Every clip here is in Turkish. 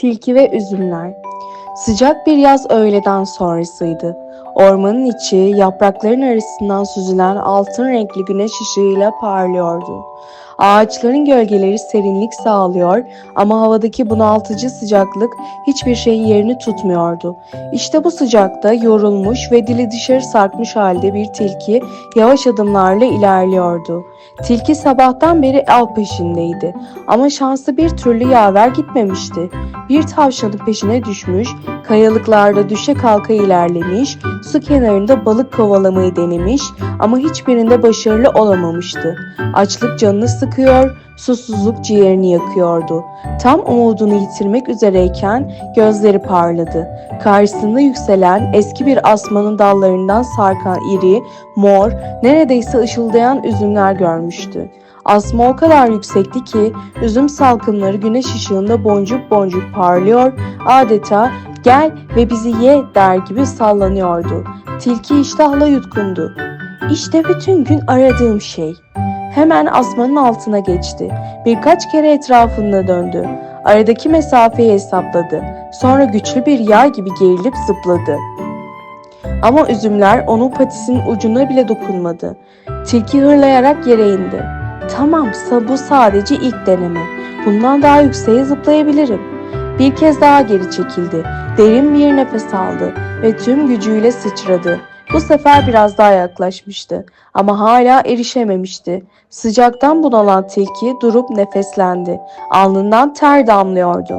Tilki ve üzümler. Sıcak bir yaz öğleden sonrasıydı. Ormanın içi yaprakların arasından süzülen altın renkli güneş ışığıyla parlıyordu. Ağaçların gölgeleri serinlik sağlıyor ama havadaki bunaltıcı sıcaklık hiçbir şeyin yerini tutmuyordu. İşte bu sıcakta yorulmuş ve dili dışarı sarkmış halde bir tilki yavaş adımlarla ilerliyordu. Tilki sabahtan beri av peşindeydi ama şansı bir türlü yaver gitmemişti. Bir tavşanın peşine düşmüş, kayalıklarda düşe kalka ilerlemiş, su kenarında balık kovalamayı denemiş ama hiçbirinde başarılı olamamıştı. Açlık canını sıkıyor, susuzluk ciğerini yakıyordu. Tam umudunu yitirmek üzereyken gözleri parladı. Karşısında yükselen eski bir asmanın dallarından sarkan iri, mor, neredeyse ışıldayan üzümler görmüştü. Asma o kadar yüksekti ki üzüm salkımları güneş ışığında boncuk boncuk parlıyor, adeta gel ve bizi ye der gibi sallanıyordu. Tilki iştahla yutkundu. İşte bütün gün aradığım şey. Hemen asmanın altına geçti. Birkaç kere etrafında döndü. Aradaki mesafeyi hesapladı. Sonra güçlü bir yağ gibi gerilip zıpladı. Ama üzümler onun patisinin ucuna bile dokunmadı. Tilki hırlayarak yere indi. Tamam, bu sadece ilk deneme. Bundan daha yükseğe zıplayabilirim. Bir kez daha geri çekildi. Derin bir nefes aldı ve tüm gücüyle sıçradı. Bu sefer biraz daha yaklaşmıştı ama hala erişememişti. Sıcaktan bunalan tilki durup nefeslendi. Alnından ter damlıyordu.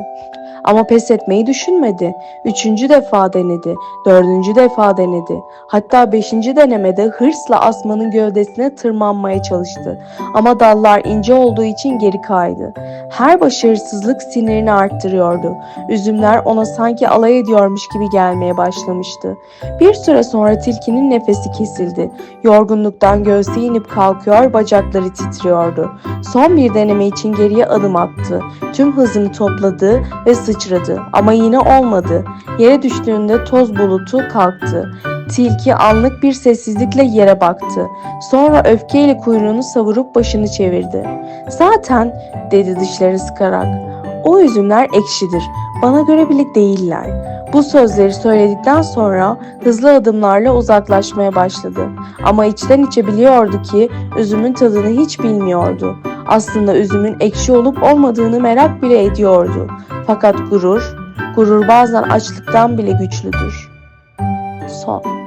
Ama pes etmeyi düşünmedi. Üçüncü defa denedi, dördüncü defa denedi. Hatta beşinci denemede hırsla asmanın gövdesine tırmanmaya çalıştı. Ama dallar ince olduğu için geri kaydı. Her başarısızlık sinirini arttırıyordu. Üzümler ona sanki alay ediyormuş gibi gelmeye başlamıştı. Bir süre sonra tilkinin nefesi kesildi. Yorgunluktan göğsü inip kalkıyor, bacakları titriyordu. Son bir deneme için geriye adım attı. Tüm hızını topladı ve sıçradı ama yine olmadı. Yere düştüğünde toz bulutu kalktı. Tilki anlık bir sessizlikle yere baktı. Sonra öfkeyle kuyruğunu savurup başını çevirdi. Zaten dedi dişlerini sıkarak. O üzümler ekşidir. Bana göre bile değiller. Bu sözleri söyledikten sonra hızlı adımlarla uzaklaşmaya başladı. Ama içten içe biliyordu ki üzümün tadını hiç bilmiyordu. Aslında üzümün ekşi olup olmadığını merak bile ediyordu. Fakat gurur, gurur bazen açlıktan bile güçlüdür. Son